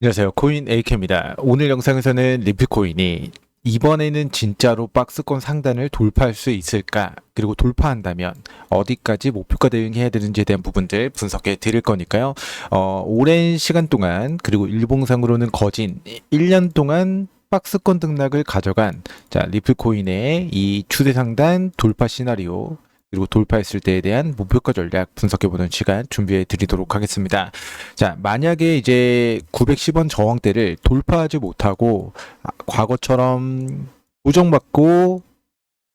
안녕하세요. 코인 AK입니다. 오늘 영상에서는 리플코인이 이번에는 진짜로 박스권 상단을 돌파할 수 있을까? 그리고 돌파한다면 어디까지 목표가 대응해야 되는지에 대한 부분들 분석해 드릴 거니까요. 어, 오랜 시간 동안 그리고 일봉상으로는 거진 1년 동안 박스권 등락을 가져간 자, 리플코인의 이 추세 상단 돌파 시나리오 그리고 돌파했을 때에 대한 목표가 전략 분석해보는 시간 준비해 드리도록 하겠습니다. 자, 만약에 이제 910원 저항대를 돌파하지 못하고 아, 과거처럼 고정받고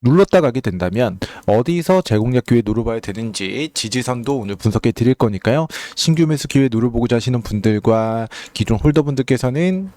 눌렀다 가게 된다면 어디서 제공력 기회 노려봐야 되는지 지지선도 오늘 분석해 드릴 거니까요. 신규 매수 기회 노려보고자 하시는 분들과 기존 홀더분들께서는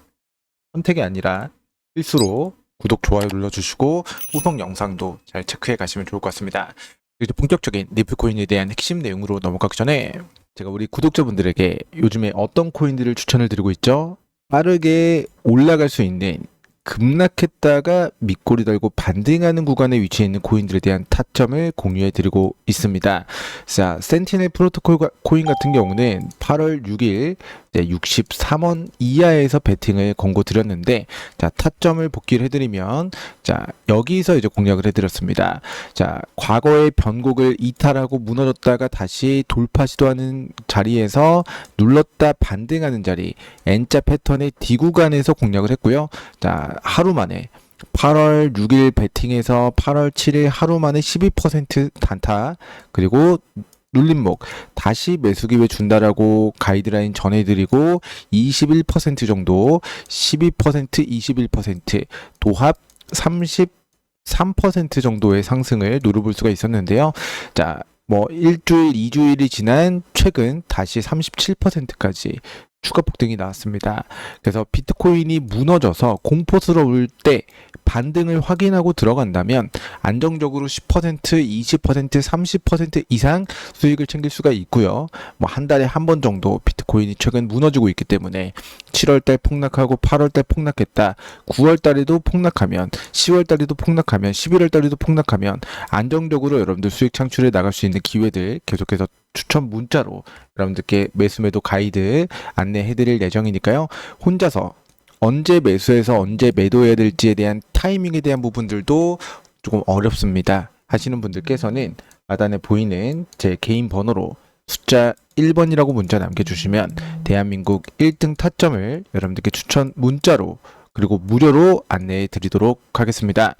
선택이 아니라 필수로 구독, 좋아요 눌러주시고 후속 영상도 잘 체크해 가시면 좋을 것 같습니다. 이제 본격적인 리플코인에 대한 핵심 내용으로 넘어가기 전에 제가 우리 구독자분들에게 요즘에 어떤 코인들을 추천을 드리고 있죠? 빠르게 올라갈 수 있는 급락했다가 밑꼬리 달고 반등하는 구간에 위치해 있는 코인들에 대한 타점을 공유해 드리고 있습니다. 자, 센티넬 프로토콜 가- 코인 같은 경우는 8월 6일 63원 이하에서 베팅을 권고 드렸는데 자, 타점을 복귀를 해 드리면 자, 여기서 이제 공략을 해 드렸습니다. 자, 과거의 변곡을 이탈하고 무너졌다가 다시 돌파 시도하는 자리에서 눌렀다 반등하는 자리 N자 패턴의 D 구간에서 공략을 했고요. 자, 하루 만에 8월 6일 베팅에서 8월 7일 하루 만에 12% 단타 그리고 눌림목 다시 매수 기회 준다라고 가이드라인 전해드리고 21% 정도 12% 21% 도합 33% 정도의 상승을 누려볼 수가 있었는데요. 자, 뭐 일주일, 이주일이 지난 최근 다시 37%까지 추가 폭등이 나왔습니다. 그래서 비트코인이 무너져서 공포스러울 때 반등을 확인하고 들어간다면 안정적으로 10%, 20%, 30% 이상 수익을 챙길 수가 있고요. 뭐 한 달에 한 번 정도 비트코인이 최근 무너지고 있기 때문에 7월 달 폭락하고 8월 달 폭락했다. 9월 달에도 폭락하면 10월 달에도 폭락하면 11월 달에도 폭락하면 안정적으로 여러분들 수익 창출해 나갈 수 있는 기회들 계속해서 추천 문자로 여러분들께 매수 매도 가이드 안내해 드릴 예정이니까요. 혼자서 언제 매수해서 언제 매도해야 될지에 대한 타이밍에 대한 부분들도 조금 어렵습니다. 하시는 분들께서는 하단에 보이는 제 개인 번호로 숫자 1번이라고 문자 남겨주시면 대한민국 1등 타점을 여러분들께 추천 문자로 그리고 무료로 안내해 드리도록 하겠습니다.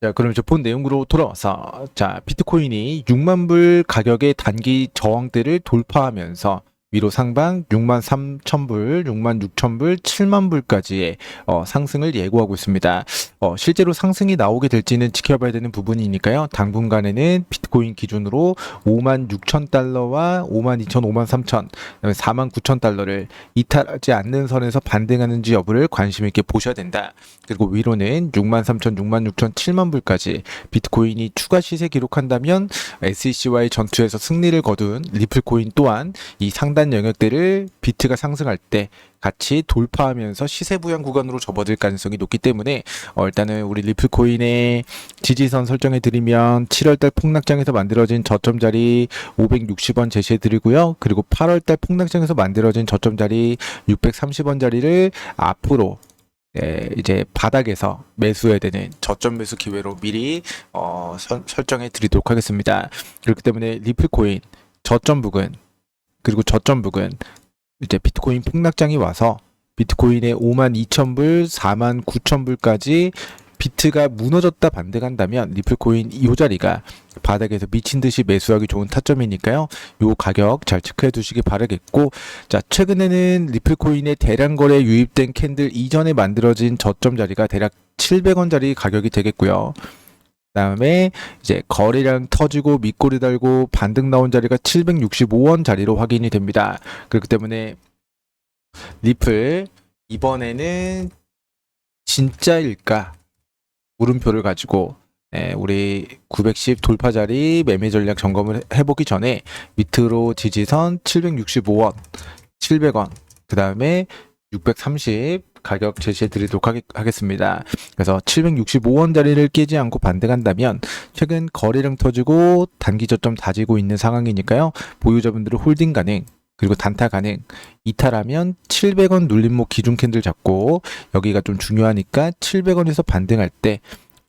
자, 그럼 이제 본 내용으로 돌아와서 자, 비트코인이 6만 불 가격의 단기 저항대를 돌파하면서 위로 상방 6만 3천 불, 6만 6천 불, 7만 불까지의 어, 상승을 예고하고 있습니다. 어, 실제로 상승이 나오게 될지는 지켜봐야 되는 부분이니까요. 당분간에는 비트코인 기준으로 5만 6천 달러와 5만 2천, 5만 3천, 4만 9천 달러를 이탈하지 않는 선에서 반등하는지 여부를 관심 있게 보셔야 된다. 그리고 위로는 6만 3천, 6만 6천, 7만 불까지 비트코인이 추가 시세 기록한다면 SEC와의 전투에서 승리를 거둔 리플코인 또한 이 상단 영역대를 비트가 상승할 때 같이 돌파하면서 시세 부양 구간으로 접어들 가능성이 높기 때문에 어, 일단은 우리 리플 코인의 지지선 설정해 드리면 7월달 폭락장에서 만들어진 저점 자리 560원 제시해 드리고요. 그리고 8월달 폭락장에서 만들어진 저점 자리 630원 자리를 앞으로 네, 이제 바닥에서 매수해야 되는 저점 매수 기회로 미리 어, 선- 설정해 드리도록 하겠습니다. 그렇기 때문에 리플 코인 저점 부근 그리고 저점 부근 이제 비트코인 폭락장이 와서 비트코인의 5만 2천 불, 4만 9천 불까지 비트가 무너졌다 반등한다면 리플코인 이 자리가 바닥에서 미친 듯이 매수하기 좋은 타점이니까요. 요 가격 잘 체크해 두시기 바라겠고 자, 최근에는 리플코인의 대량 거래 유입된 캔들 이전에 만들어진 저점 자리가 대략 700원짜리 가격이 되겠고요. 그다음에 이제 거래량 터지고 밑꼬리 달고 반등 나온 자리가 765원 자리로 확인이 됩니다. 그렇기 때문에 리플 이번에는 진짜일까 물음표를 가지고 예, 우리 910 돌파 자리 매매 전략 점검을 해보기 전에 밑으로 지지선 765원, 700원, 그 다음에 630 가격 제시해 드리도록 하겠, 하겠습니다. 그래서 765원짜리를 깨지 않고 반등한다면 최근 거래량 터지고 단기 저점 다지고 있는 상황이니까요. 보유자분들은 홀딩 가능 그리고 단타 가능. 이탈하면 700원 눌림목 기준 캔들 잡고 여기가 좀 중요하니까 700원에서 반등할 때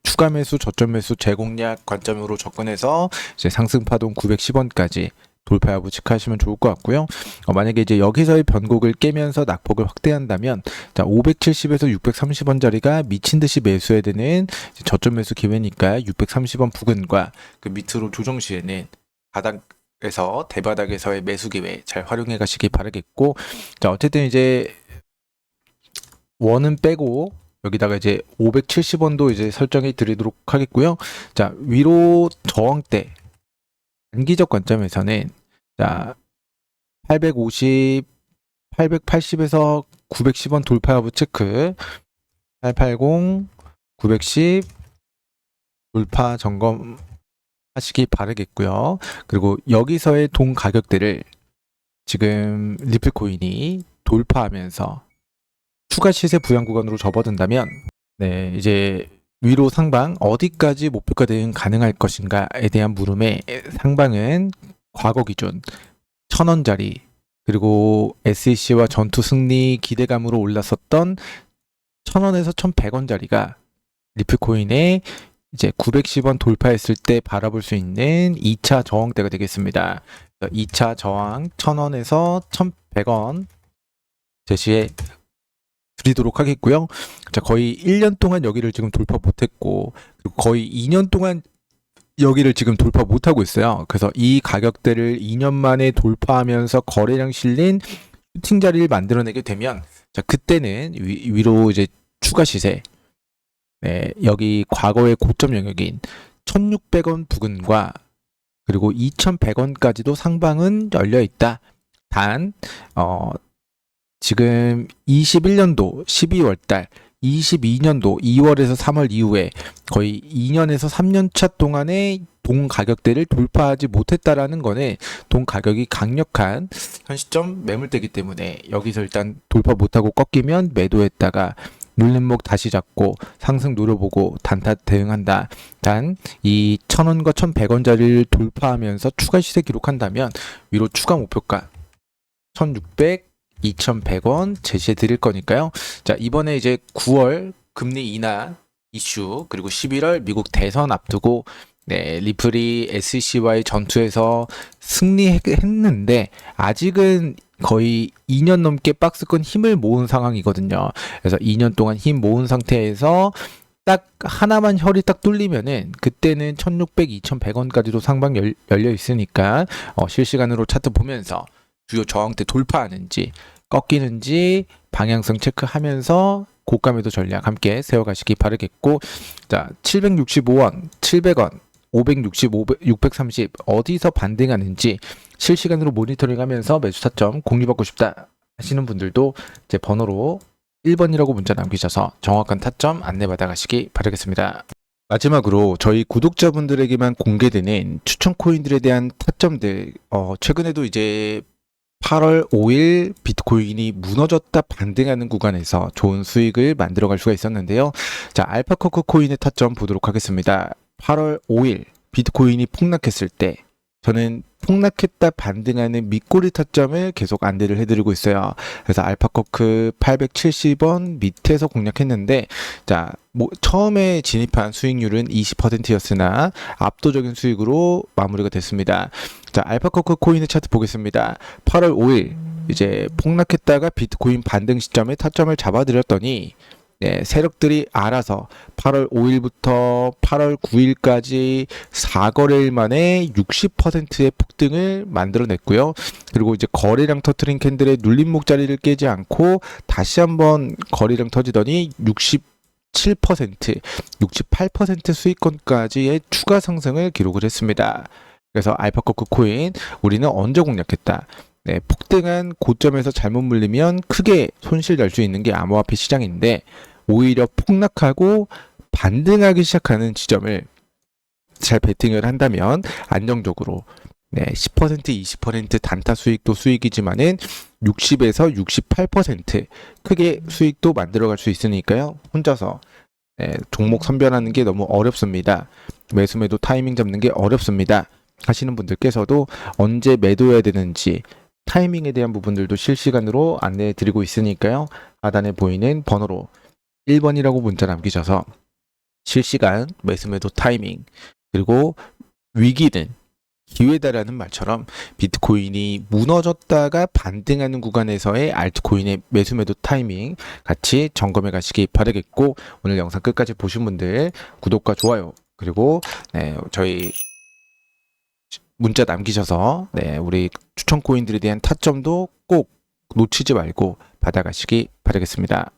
추가 매수, 저점 매수, 재공략 관점으로 접근해서 이제 상승 파동 910원까지 돌파 여부 체크하시면 좋을 것 같고요. 어, 만약에 이제 여기서의 변곡을 깨면서 낙폭을 확대한다면 자 570에서 630원짜리가 미친 듯이 매수해야 되는 저점 매수 기회니까 630원 부근과 그 밑으로 조정 시에는 바닥 에서 대바닥에서의 매수 기회 잘 활용해 가시기 바라겠고 자 어쨌든 이제 원은 빼고 여기다가 이제 570원도 이제 설정해 드리도록 하겠고요. 자 위로 저항대 단기적 관점에서는 자 850, 880에서 910원 돌파 여부 체크 880, 910 돌파 점검 하시기 바라겠고요. 그리고 여기서의 동 가격대를 지금 리플 코인이 돌파하면서 추가 시세 부양 구간으로 접어든다면 네, 이제 위로 상방 어디까지 목표가 대응 가능할 것인가에 대한 물음에 상방은 과거 기준 1000원짜리 그리고 SEC와 전투 승리 기대감으로 올랐었던 1000원에서 1100원짜리가 리플코인의 이제 910원 돌파했을 때 바라볼 수 있는 2차 저항대가 되겠습니다. 2차 저항 1000원에서 1100원 제시해 드리도록 하겠고요. 자, 거의 1년 동안 여기를 지금 돌파 못했고, 거의 2년 동안 여기를 지금 돌파 못하고 있어요. 그래서 이 가격대를 2년 만에 돌파하면서 거래량 실린 슈팅 자리를 만들어내게 되면, 자, 그때는 위, 위로 이제 추가 시세, 네, 여기 과거의 고점 영역인 1600원 부근과 그리고 2100원까지도 상방은 열려 있다. 단, 어, 지금 21년도 12월 달, 22년도 2월에서 3월 이후에 거의 2년에서 3년 차 동안에 동 가격대를 돌파하지 못했다라는 거는 동 가격이 강력한 현 시점 매물대기 때문에 여기서 일단 돌파 못하고 꺾이면 매도했다가 눌림목 다시 잡고 상승 노려보고 단타 대응한다. 단이 1000원과 1100원짜리를 돌파하면서 추가 시세 기록한다면 위로 추가 목표가 1600 2,100원 제시해 드릴 거니까요. 자, 이번에 이제 9월 금리 인하 이슈 그리고 11월 미국 대선 앞두고 네, 리플이 SEC와의 전투에서 승리했는데 아직은 거의 2년 넘게 박스권 힘을 모은 상황이거든요. 그래서 2년 동안 힘 모은 상태에서 딱 하나만 혈이 딱 뚫리면은 그때는 1600, 2100원까지도 상방 열, 열려 있으니까 어, 실시간으로 차트 보면서 주요 저항대 돌파하는지 꺾이는지 방향성 체크하면서 고가 매도 전략 함께 세워가시기 바라겠고 자 765원 700원 560, 500, 630 어디서 반등하는지 실시간으로 모니터링하면서 매수 타점 공유받고 싶다 하시는 분들도 제 번호로 1번이라고 문자 남기셔서 정확한 타점 안내받아 가시기 바라겠습니다. 마지막으로 저희 구독자분들에게만 공개되는 추천 코인들에 대한 타점들 어, 최근에도 이제 8월 5일 비트코인이 무너졌다 반등하는 구간에서 좋은 수익을 만들어갈 수가 있었는데요. 자, 알파커크 코인의 타점 보도록 하겠습니다. 8월 5일 비트코인이 폭락했을 때 저는 폭락했다 반등하는 밑꼬리 타점을 계속 안내를 해드리고 있어요. 그래서 알파커크 870원 밑에서 공략했는데, 자, 뭐, 처음에 진입한 수익률은 20%였으나 압도적인 수익으로 마무리가 됐습니다. 자, 알파커크 코인의 차트 보겠습니다. 8월 5일, 이제 폭락했다가 비트코인 반등 시점에 타점을 잡아드렸더니, 네, 세력들이 알아서 8월 5일부터 8월 9일까지 4거래일 만에 60%의 폭등을 만들어냈고요. 그리고 이제 거래량 터트린 캔들의 눌림목 자리를 깨지 않고 다시 한번 거래량 터지더니 60 7%, 68% 수익권까지의 추가 상승을 기록을 했습니다. 그래서 알파코크 코인 우리는 언제 공략했다. 네, 폭등한 고점에서 잘못 물리면 크게 손실 날 수 있는 게 암호화폐 시장인데 오히려 폭락하고 반등하기 시작하는 지점을 잘 베팅을 한다면 안정적으로 네, 10% 20% 단타 수익도 수익이지만은 60에서 68% 크게 수익도 만들어갈 수 있으니까요. 혼자서 네, 종목 선별하는 게 너무 어렵습니다. 매수 매도 타이밍 잡는 게 어렵습니다. 하시는 분들께서도 언제 매도해야 되는지 타이밍에 대한 부분들도 실시간으로 안내해 드리고 있으니까요. 하단에 보이는 번호로 1번이라고 문자 남기셔서 실시간 매수 매도 타이밍 그리고 위기든 기회다라는 말처럼 비트코인이 무너졌다가 반등하는 구간에서의 알트코인의 매수 매도 타이밍 같이 점검해 가시기 바라겠고 오늘 영상 끝까지 보신 분들 구독과 좋아요 그리고 네, 저희 문자 남기셔서 네, 우리 추천 코인들에 대한 타점도 꼭 놓치지 말고 받아가시기 바라겠습니다.